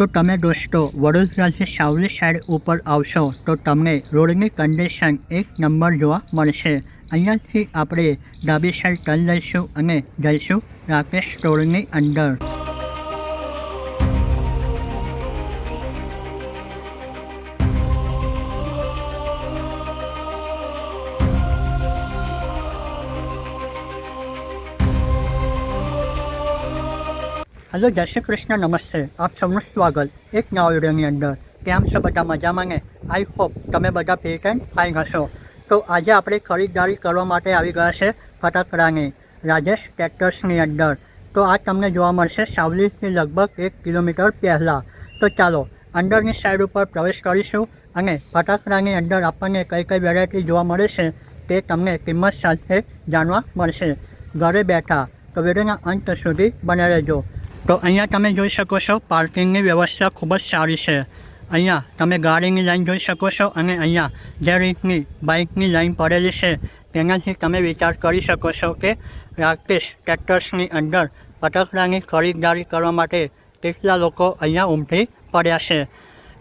તો તમે દોસ્તો વડોદરાથી સાવલી સાઈડ ઉપર આવશો, તો તમને રોડની કન્ડિશન એક નંબર જોવા મળશે. અહીંયાથી આપણે ડાબી સાઈડ ટર્ન લઈશું અને જઈશું રાકેશ સ્ટોરની અંદર. હલો જય શ્રી કૃષ્ણ, નમસ્તે. આપ સૌનું સ્વાગત. એક નવા વિડીયોની અંદર. કેમ છો બધા મજામાં ને આઈ હોપ તમે બધા ફિટ એન્ડ ફાઇન હશો. તો આજે આપણે ખરીદદારી કરવા માટે આવી ગયા છે ફટાકડાની રાજેશ ટ્રેક્ટર્સની અંદર. તો આ તમને જોવા મળશે સાવલીથી લગભગ એક કિલોમીટર પહેલાં. તો ચાલો, અંદરની સાઈડ ઉપર પ્રવેશ કરીશું અને ફટાકડાની અંદર આપણને કઈ કઈ વેરાયટી જોવા મળે છે તે તમને કિંમત સાથે જાણવા મળશે. ઘરે બેઠા તો વિડીયોના અંત સુધી બને રહેજો. તો અહીંયા તમે જોઈ શકો છો પાર્કિંગની વ્યવસ્થા ખૂબ જ સારી છે. અહીંયા તમે ગાડીની લાઈન જોઈ શકો છો અને અહીંયા જે રીતની બાઇકની લાઈન પડેલી છે. તેનાથી તમે વિચાર કરી શકો છો કે રાકેશ ટ્રેક્ટર્સની અંદર ફટાકડાની ખરીદદારી કરવા માટે કેટલા લોકો અહીંયા ઉમટી પડ્યા છે.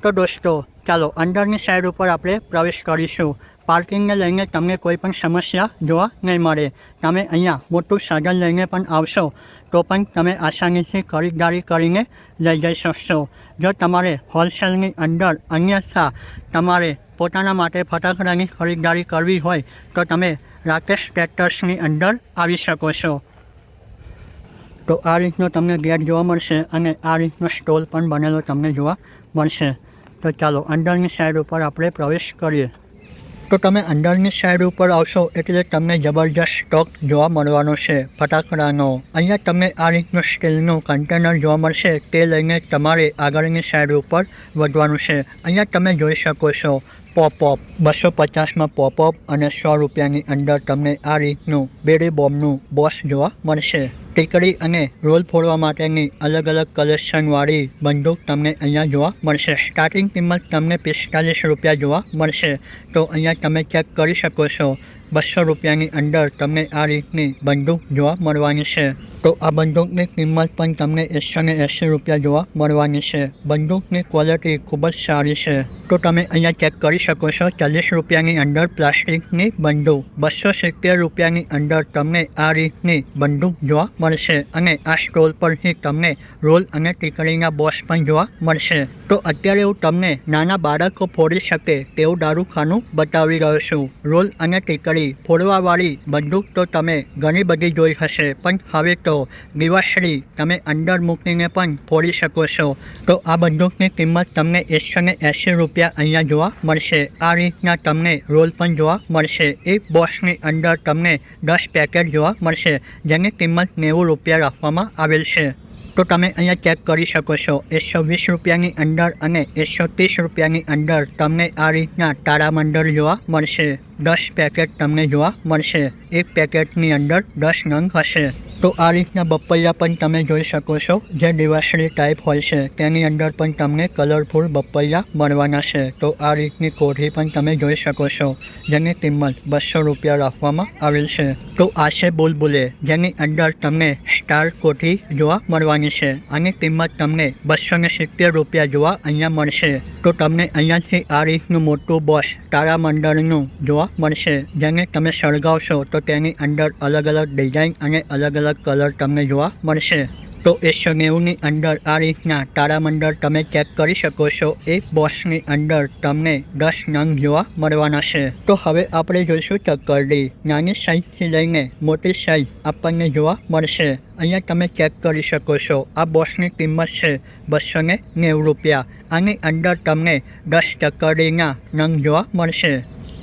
તો દોસ્તો, ચાલો અંદરની સાઈડ ઉપર આપણે પ્રવેશ કરીશું. પાર્કિંગને લઈને તમને કોઈ પણ સમસ્યા જોવા નહીં મળે. તમે અહીંયા મોટું સાધન લઈને પણ આવશો, તો પણ તમે આસાનીથી ખરીદદારી કરીને લઈ જઈ શકશો. જો તમારે હોલસેલની અંદર અન્યથા તમારે પોતાના માટે ફટાકડાની ખરીદદારી કરવી હોય, તો તમે રાકેશ ટ્રેક્ટર્સની અંદર આવી શકો છો. તો આ રીતનો તમને ગેટ જોવા મળશે અને આ રીતનો સ્ટોલ પણ બનેલો તમને જોવા મળશે. તો ચાલો અંદરની સાઈડ ઉપર આપણે પ્રવેશ કરીએ. તો તમે અંદરની સાઈડ ઉપર આવશો એટલે તમને જબરજસ્ત સ્ટોક જોવા મળવાનો છે, ફટાકડાનો. અહીંયા તમને આ રીતનું સ્ટીલનું કન્ટેનર જોવા મળશે, તે લઈને તમારે આગળની સાઈડ ઉપર વધવાનું છે. અહીંયા તમે જોઈ શકો છો પોપઅપ બસો પચાસમાં પોપઅપ અને સો રૂપિયાની અંદર તમને આ રીતનું બેડી બોમ્બનું બોસ જોવા મળશે. ટીકડી અને રોલ ફોડવા માટેની અલગ અલગ કલેક્શનવાળી બંદૂક તમને અહીંયા જોવા મળશે. સ્ટાર્ટિંગ કિંમત તમને પિસ્તાલીસ રૂપિયા જોવા મળશે. તો અહીંયા તમે ચેક કરી શકો છો, બસો રૂપિયાની અંદર તમને આ રીતની બંદૂક જોવા મળવાની છે. તો આ બંદૂકની કિંમત પણ તમને એકસો ને એંસી રૂપિયા જોવા મળવાની છે. બંદૂકની ક્વોલિટી ખૂબ જ સારી છે. તો તમે અહીંયા ચેક કરી શકો છો, ચાલીસ રૂપિયાની અંદર પ્લાસ્ટિકની બંદૂક, બસો સિત્તેર રૂપિયાની અંદર તમને આ રીતની બંદૂક જોવા મળશે અને આ સ્ટોલ પરથી તમને રોલ અને ટીકડીના બોસ પણ જોવા મળશે. તો અત્યારે હું તમને નાના બાળકો ફોડી શકે તેવું દારૂખાનું બતાવી રહ્યો છું. રોલ અને ટીકડી ફોડવાવાળી બંદૂક તો તમે ઘણી બધી જોઈ હશે, પણ હવે તો દિવાસળી તમે અંદર મૂકીને પણ ફોડી શકો છો. તો આ બંદૂકની કિંમત તમને એકસો ને એંસી રૂપિયા અહીંયા જોવા મળશે. આ રીતના તમને રોલ પણ જોવા મળશે. એક બોક્સની અંદર તમને દસ પેકેટ જોવા મળશે, જેની કિંમત નેવું રૂપિયા રાખવામાં આવેલ છે. તો તમે અહીંયા ચેક કરી શકો છો. એકસો વીસ રૂપિયાની અંદર અને એકસો ત્રીસ રૂપિયાની અંદર તમને આ રીતના તારામંડળ જોવા મળશે. દસ પેકેટ તમને જોવા મળશે. એક પેકેટની અંદર દસ નંગ હશે. તો આ રીતના બપૈયા પણ તમે જોઈ શકો છો. જે દિવાસળી ટાઈપ હોય છે, તેની અંદર પણ તમને કલરફુલ બપૈયા મળવાના છે. તો આ રીતની કોઠી પણ તમે જોઈ શકો છો, જેની કિંમત બસો રૂપિયા રાખવામાં આવેલ છે. તો આ છે બુલબુલે, જેની અંદર તમને સ્ટાર કોઠી જોવા મળવાની છે. આની કિંમત તમને બસો સિત્તેર રૂપિયા જોવા અહીંયા મળશે. તો તમને અહીંયાથી આ રીતનું મોટું બોસ તારામંડળનું જોવા મળશે, જેને તમે સળગાવશો તો તેની અંદર અલગ અલગ ડિઝાઇન અને અલગ અલગ કલર તમને જોવા મળશે. તો એકસો નેવુંની અંદર આ રીતના તારામંડળ તમે ચેક કરી શકો છો. એક બોક્સની અંદર તમને દસ નંગ જોવા મળવાના છે. તો હવે આપણે જોઈશું ચક્કરડી નાની સાઈઝથી લઈને મોટી સાઈઝ આપણને જોવા મળશે. અહીંયા તમે ચેક કરી શકો છો. આ બોક્સની કિંમત છે બસો નેવું રૂપિયા. આની અંદર તમને દસ ચક્કરડીના નંગ જોવા મળશે.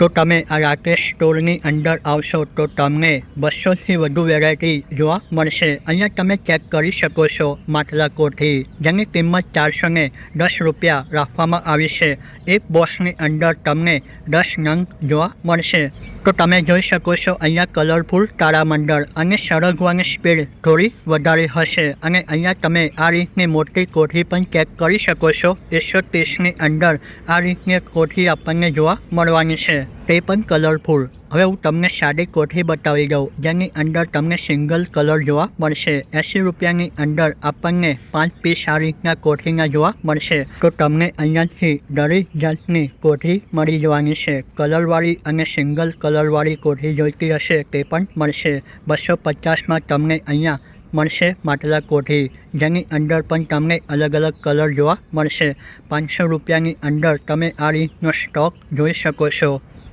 તો તમે આ રાકેશ સ્ટોરની અંદર આવશો તો તમને બસોથી વધુ વેરાયટી જોવા મળશે. અહીંયા તમે ચેક કરી શકો છો માટલા કોઠી જેની કિંમત ચારસો ને દસ રૂપિયા રાખવામાં આવી છે. એક બોક્સની અંદર તમને દસ નંગ જોવા મળશે. તો તમે જોઈ શકો છો અહીંયા કલરફુલ તારામંડળ અને સળગવાની સ્પીડ થોડી વધારે હશે. અને અહીંયા તમે આ રીતની મોટી કોઠી પણ ચેક કરી શકો છો. એકસો ત્રીસની અંદર આ રીતની કોઠી આપણને જોવા મળવાની છે. તે પણ કલરફુલ હવે હું તમને સાદી કોઠી બતાવી દઉં, જેની અંદર તમને સિંગલ કલર જોવા મળશે. એંસી રૂપિયાની અંદર આપણને પાંચ પીસ આ રીતના કોઠીના જોવા મળશે. તો તમને અહીંયાથી દરેક જાતની કોઠી મળી જવાની છે. કલરવાળી અને સિંગલ કલરવાળી કોઠી જોઈતી હશે તે પણ મળશે. બસો પચાસમાં તમને અહીંયા મળશે માટલા કોઠી, જેની અંદર પણ તમને અલગ અલગ કલર જોવા મળશે. પાંચસો રૂપિયાની અંદર તમે આ રીતનો સ્ટોક જોઈ શકો છો.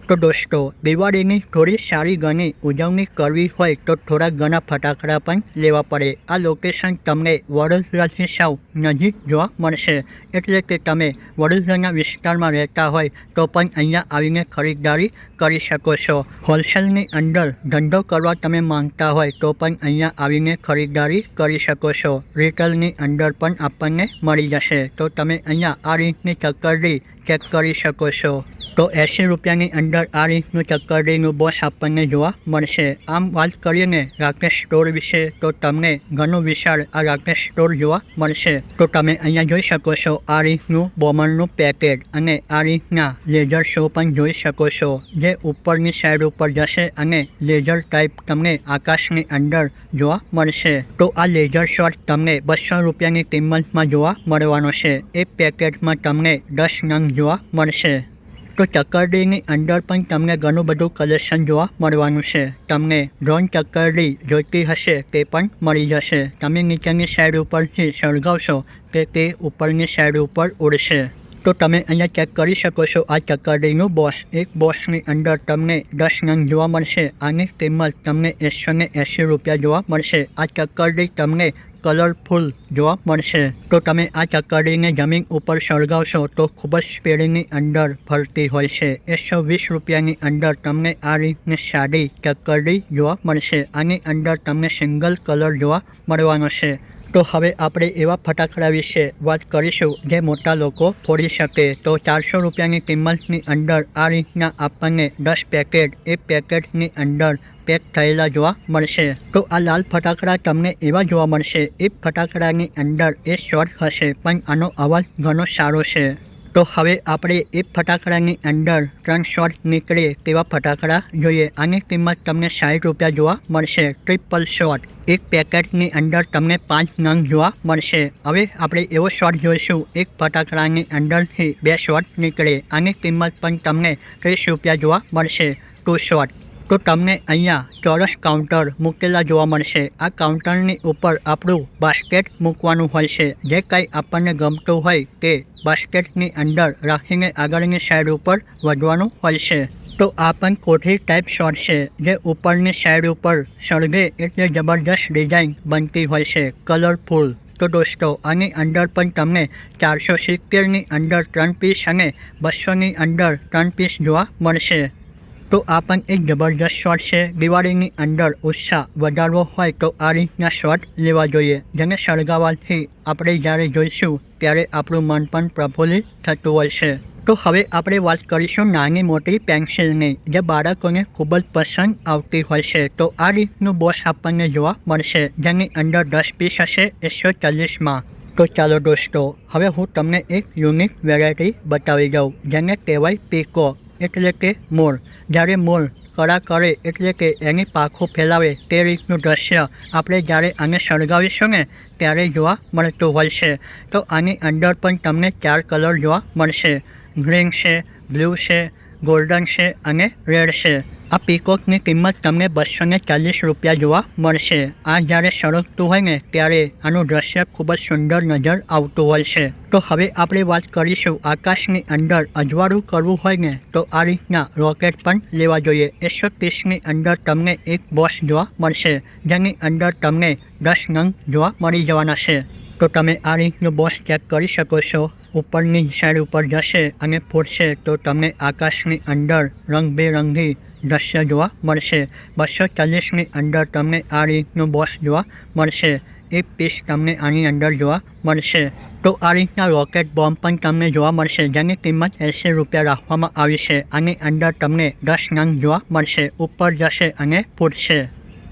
તો દોસ્તો, દિવાળીની થોડી સારી ઘણી ઉજવણી કરવી હોય તો થોડા ઘણા ફટાકડા પણ લેવા પડે. આ લોકેશન તમને વડોદરાથી સાવ નજીક જોવા મળશે. એટલે કે તમે વડોદરાના વિસ્તારમાં રહેતા હોય તો પણ અહીંયા આવીને ખરીદદારી કરી શકો છો. હોલસેલની અંદર ધંધો કરવા તમે માંગતા હોય તો પણ અહીંયા આવીને ખરીદદારી કરી શકો છો. રિટેલની અંદર પણ આપણને મળી જશે. તો તમે અહીંયા આ રીતની ચક્કરડી ચેક કરી શકો છો. તો એંસી રૂપિયાની અંદર આ રીતનું ચક્કરડીનું બોસ આપણને જોવા મળશે. આમ વાત કરીએ ને રાકેશ સ્ટોર વિશે, તો તમને ઘણું વિશાળ આ રાકેશ સ્ટોર જોવા મળશે. તો તમે અહીંયા જોઈ શકો છો આ રીતનું બોમરનું પેકેટ અને આ રીતના લેઝર શો પણ જોઈ શકો છો, જે ઉપરની સાઈડ ઉપર જશે અને લેઝર ટાઈપ તમને આકાશની અંદર જોવા મળશે. તો આ લેઝર શોટ તમને બસો રૂપિયાની કિંમતમાં જોવા મળવાનો છે. એ પેકેટમાં તમને દસ નંગ જોવા મળશે. તો ચક્કરડીની અંદર પણ તમને ઘણું બધું કલેક્શન જોવા મળવાનું છે. તમને ડ્રોન ચક્કરડી જોઈતી હશે તે પણ મળી જશે. તમે નીચેની સાઈડ ઉપરથી સળગાવશો કે તે ઉપરની સાઈડ ઉપર ઉડશે. તો તમે અહીંયા ચેક કરી શકો છો આ ચક્કરડીનું બોસ એક બોસની અંદર તમને દસ નંગ જોવા મળશે આની કિંમત તમને એકસો એંસી રૂપિયા જોવા મળશે. આ ચક્કરડી તમને કલરફુલ જોવા મળશે. તો તમે આ ચકડીને જમીન ઉપર સળગાવશો તો ખૂબ જ સ્પીડની અંદર ફરતી હોય છે. એકસો વીસ રૂપિયાની અંદર તમને આ રીતની સાદી ચકડી જોવા મળશે. આની અંદર તમને સિંગલ કલર જોવા મળવાનો છે. તો હવે આપણે એવા ફટાકડા વિશે વાત કરીશું જે મોટા લોકો ફોડી શકે. તો ચારસો રૂપિયાની કિંમતની અંદર આ રીતના આપણને દસ પેકેટ એ પેકેટની અંદર પેક થયેલા જોવા મળશે. તો આ લાલ ફટાકડા તમને એવા જોવા મળશે. એ ફટાકડાની અંદર એ શોર્ટ હશે, પણ આનો અવાજ ઘણો સારો છે. તો હવે આપણે એ ફટાકડાની અંદર ત્રણ શોર્ટ નીકળે તેવા ફટાકડા જોઈએ. આની કિંમત તમને સાઠ રૂપિયા જોવા મળશે. ટ્રિપલ શોટ એક પેકેટની અંદર તમને પાંચ નંગ જોવા મળશે. હવે આપણે એવો શોટ જોઈશું. એક ફટાકડાની અંદરથી બે શોટ નીકળે. આની કિંમત પણ તમને ત્રીસ રૂપિયા જોવા મળશે. ટુ શોટ તો તમને અહીંયા ચોરસ કાઉન્ટર મૂકેલા જોવા મળશે. આ કાઉન્ટરની ઉપર આપણું બાસ્કેટ મૂકવાનું હોય છે. જે કંઈ આપણને ગમતું હોય તે બાસ્કેટની અંદર રાખીને આગળની સાઈડ ઉપર વધવાનું હોય છે. તો આ પણ કોઠી ટાઈપ શોટ છે, જે ઉપરની સાઈડ ઉપર સળગે એટલે જબરજસ્ત ડિઝાઇન બનતી હોય છે. કલરફુલ તો દોસ્તો, આની અંદર પણ તમને ચારસો સિત્તેરની અંદર ત્રણ પીસ અને બસોની અંદર ત્રણ પીસ જોવા મળશે. તો આ પણ એક જબરજસ્ત શોટ છે. દિવાળીની અંદર ઉત્સાહ વધારવો હોય તો આ રીતના શોટ લેવા જોઈએ. જેને સળગાવવાથી આપણે જ્યારે જોઈશું ત્યારે આપણું મન પણ પ્રફુલ્લિત થતું હોય છે. તો હવે આપણે વાત કરીશું નાની મોટી પેન્સિલની જે બાળકોને ખૂબ જ પસંદ આવતી હોય છે. તો આ રીતનું બોસ આપણને જોવા મળશે. જેની અંદર દસ પીસ હશે એકસો ચાલીસમાં. તો ચાલો દોસ્તો, હવે હું તમને એક યુનિક વેરાયટી બતાવી દઉં. જેને કહેવાય પીકો એટલે કે મોર. જ્યારે મોર કળા કરે એટલે કે એની પાંખો ફેલાવે તે રીતનું દ્રશ્ય આપણે જ્યારે આને સળગાવીશું ને, ત્યારે જોવા મળતું હોય છે. તો આની અંદર પણ તમને ચાર કલર જોવા મળશે. ગ્રીન છે, બ્લુ છે, ગોલ્ડન છે અને રેડ છે. આ પીકોકની કિંમત તમને બસો ને ચાલીસ રૂપિયા જોવા મળશે. આ જ્યારે સળગતું હોય ને, ત્યારે આનું દ્રશ્ય ખૂબ જ સુંદર નજર આવતું હોય છે. તો હવે આપણે વાત કરીશું આકાશની અંદર અજવાળું કરવું હોય ને, તો આ રીતના રોકેટ પણ લેવા જોઈએ. એકસો ત્રીસની અંદર તમને એક બોસ જોવા મળશે, જેની અંદર તમને દસ નંગ જોવા મળી જવાના છે. તો તમે આ રીતનું બોસ ચેક કરી શકો છો. ઉપરની સાઈડ ઉપર જશે અને ફૂટશે, તો તમને આકાશની અંદર રંગબેરંગી દ્રશ્ય જોવા મળશે. બસો ચાલીસની અંદર તમને આ રીતનું બોસ જોવા મળશે. એક પીસ તમને આની અંદર જોવા મળશે. તો આ રીતના રોકેટ બોમ્બ પણ તમને જોવા મળશે, જેની કિંમત એંસી રૂપિયા રાખવામાં આવી છે. આની અંદર તમને દસ નંગ જોવા મળશે. ઉપર જશે અને ફૂટશે.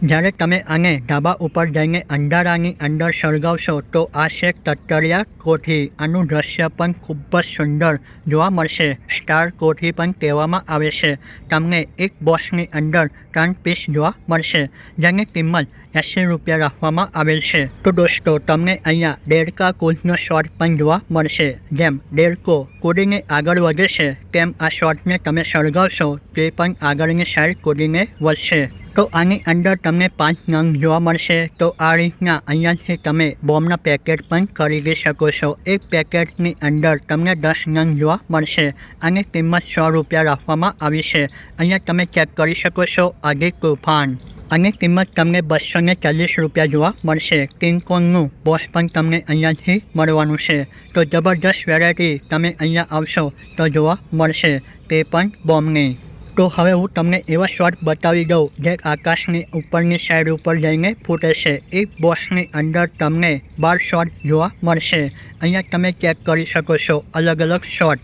જ્યારે તમે આને ધાબા ઉપર જઈને અંધારાની અંદર સળગાવશો, તો આ છે તત્તરિયા કોઠી આનું દ્રશ્ય પણ ખૂબ જ સુંદર જોવા મળશે. સ્ટાર કોઠી પણ કહેવામાં આવે છે. તમને એક બોક્સની અંદર ત્રણ પીસ જોવા મળશે, જેની કિંમત એંસી રૂપિયા રાખવામાં આવેલ છે. તો દોસ્તો, તમને અહીંયા ડેડકા કુલનો શોટ પણ જોવા મળશે. જેમ ડેડકો કૂદીને આગળ વધે છે, તેમ આ શોટને તમે સળગાવશો, તે પણ આગળની સાઈડ કૂદીને વધશે. તો આની અંદર તમને પાંચ નંગ જોવા મળશે. તો આ રીતના અહીંયાથી તમે બોમ્બના પેકેટ પણ ખરીદી શકો છો. એક પેકેટની અંદર તમને દસ નંગ જોવા મળશે. આની કિંમત સો રૂપિયા રાખવામાં આવી છે. અહીંયા તમે ચેક કરી શકો છો આદિ તોફાન. આની કિંમત તમને બસો ને ચાલીસ રૂપિયા જોવા મળશે. કિંગકોંગનું બોસ પણ તમને અહીંયાથી મળવાનું છે. તો જબરજસ્ત વેરાયટી તમે અહીંયા આવશો તો જોવા મળશે તે પણ બોમ્બની તો હવે હું તમને એવા શોટ બતાવી દઉં જે આકાશની ઉપરની સાઈડ ઉપર જઈને ફૂટે છે. એક બોક્સની અંદર તમને બાર શોટ જોવા મળશે. અહીંયા તમે ચેક કરી શકો છો અલગ અલગ શોટ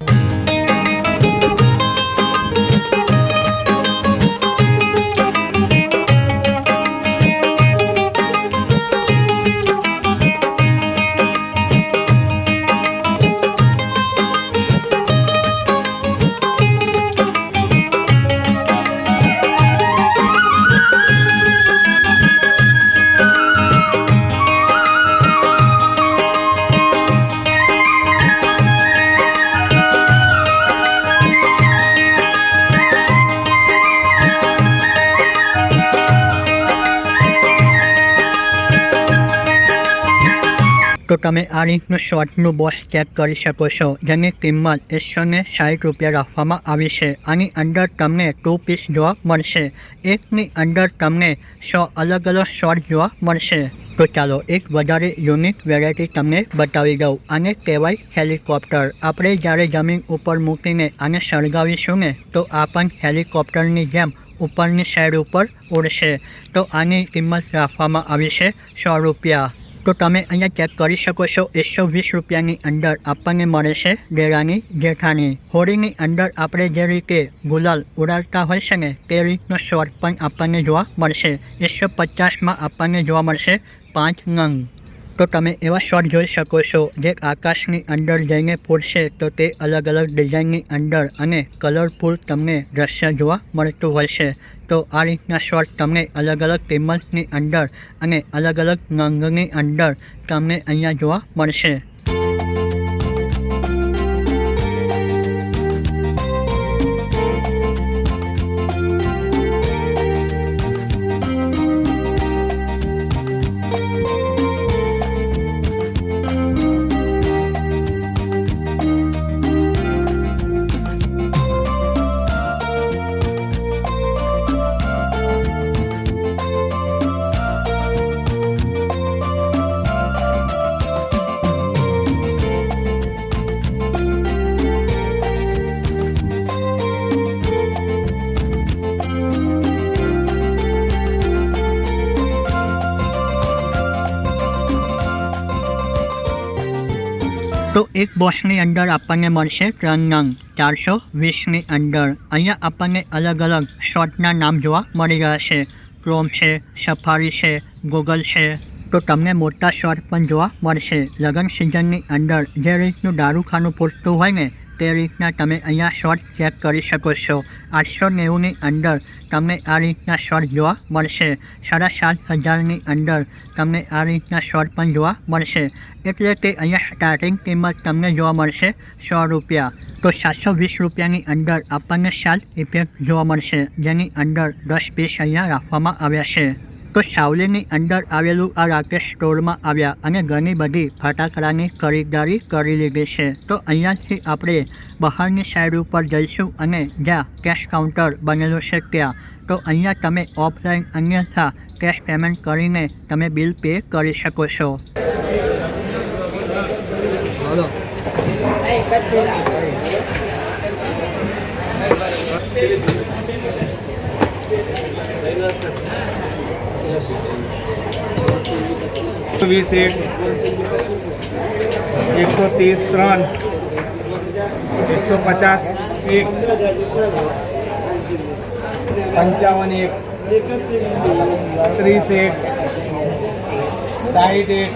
તો તમે આ રીતનું શોર્ટનું બોક્સ ચેક કરી શકો છો, જેની કિંમત એકસો ને સાઠ રૂપિયા રાખવામાં આવી છે. આની અંદર તમને ટુ પીસ જોવા મળશે. એકની અંદર તમને સો અલગ અલગ શોર્ટ જોવા મળશે. તો ચાલો એક વધારે યુનિક વેરાયટી તમને બતાવી દઉં. આને કહેવાય હેલિકોપ્ટર આપણે જ્યારે જમીન ઉપર મૂકીને આને સળગાવીશું ને, તો આ પણ હેલિકોપ્ટરની જેમ ઉપરની સાઈડ ઉપર ઉડશે તો આની કિંમત રાખવામાં આવી છે સો રૂપિયા. તો તમે અહીંયા ચેક કરી શકો છો, એકસો વીસ રૂપિયાની અંદર આપણને મળે છે ડેરાની જેઠાણી હોળીની અંદર આપણે જે રીતે ગુલાલ ઉડાડતા હોય છે ને, તે રીતનો શોર્ટ પણ આપણને જોવા મળશે. એકસો પચાસમાં આપણને જોવા મળશે પાંચ નંગ. તો તમે એવા શોટ જોઈ શકો છો, જે આકાશની અંદર જઈને ફૂટશે તો તે અલગ અલગ ડિઝાઇનની અંદર અને કલરફુલ તમને દ્રશ્ય જોવા મળતું હોય છે. તો આ રીતના શોટ તમને અલગ અલગ કિંમતની અંદર અને અલગ અલગ રંગની અંદર તમને અહીંયા જોવા મળશે. તો એક બોક્સની અંદર આપણને મળશે ત્રણ નંગ ચારસો વીસની અંદર. અહીંયા આપણને અલગ અલગ શોર્ટના નામ જોવા મળી રહ્યા છે. ક્રોમ છે, સફારી છે, ગૂગલ છે. તો તમને મોટા શોર્ટ પણ જોવા મળશે. લગ્ન સિઝનની અંદર જે રીતનું દારૂખાનું પૂરતું હોય ને તે રીતના તમે અહીંયા શોર્ટ ચેક કરી શકો છો. આઠસો નેવુંની અંદર તમને આ રીતના શોર્ટ જોવા મળશે. સાડા સાત હજારની અંદર તમને આ રીતના શોર્ટ પણ જોવા મળશે. એટલે કે અહીંયા સ્ટાર્ટિંગ કિંમત તમને જોવા મળશે સો રૂપિયા. તો સાતસો વીસ રૂપિયાની અંદર આપણને સાત ઇફેક્ટ જોવા મળશે. જેની અંદર દસ પીસ અહીંયા રાખવામાં આવ્યા છે. તો સાવલીની અંદર આવેલું આ રાકેશ સ્ટોરમાં આવ્યા અને ઘણી બધી ફટાકડાની ખરીદારી કરી લીધી છે. તો અહીંયાથી આપણે બહારની સાઈડ ઉપર જઈશું અને જ્યાં કેશ કાઉન્ટર બનેલું છે ત્યાં. તો અહીંયા તમે ઓફલાઈન અન્યથા કેશ પેમેન્ટ કરીને તમે બિલ પે કરી શકો છો. હાલો. વીસ એક, એકસો ત્રીસ ત્રણ, એકસો પચાસ એક, પંચાવન એક, ત્રીસ એક, સાહીઠ એક.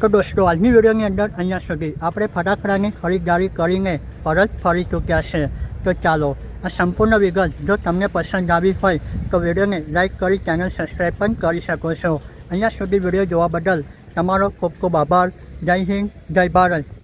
તો દોસ્તો, આજની વિડીયોની અંદર અહીંયા સુધી. આપણે ફટાકડાની ખરીદદારી કરીને પરત ફરી ચૂક્યા છે. તો ચાલો, આ સંપૂર્ણ વિગત જો તમને પસંદ આવી હોય, તો વિડીયોને લાઇક કરી, ચેનલ સબસ્ક્રાઈબ પણ કરી શકો છો. અહીંયા સુધી વીડિયો જોવા બદલ તમારો ખૂબ ખૂબ આભાર. જય હિન્દ જય ભારત.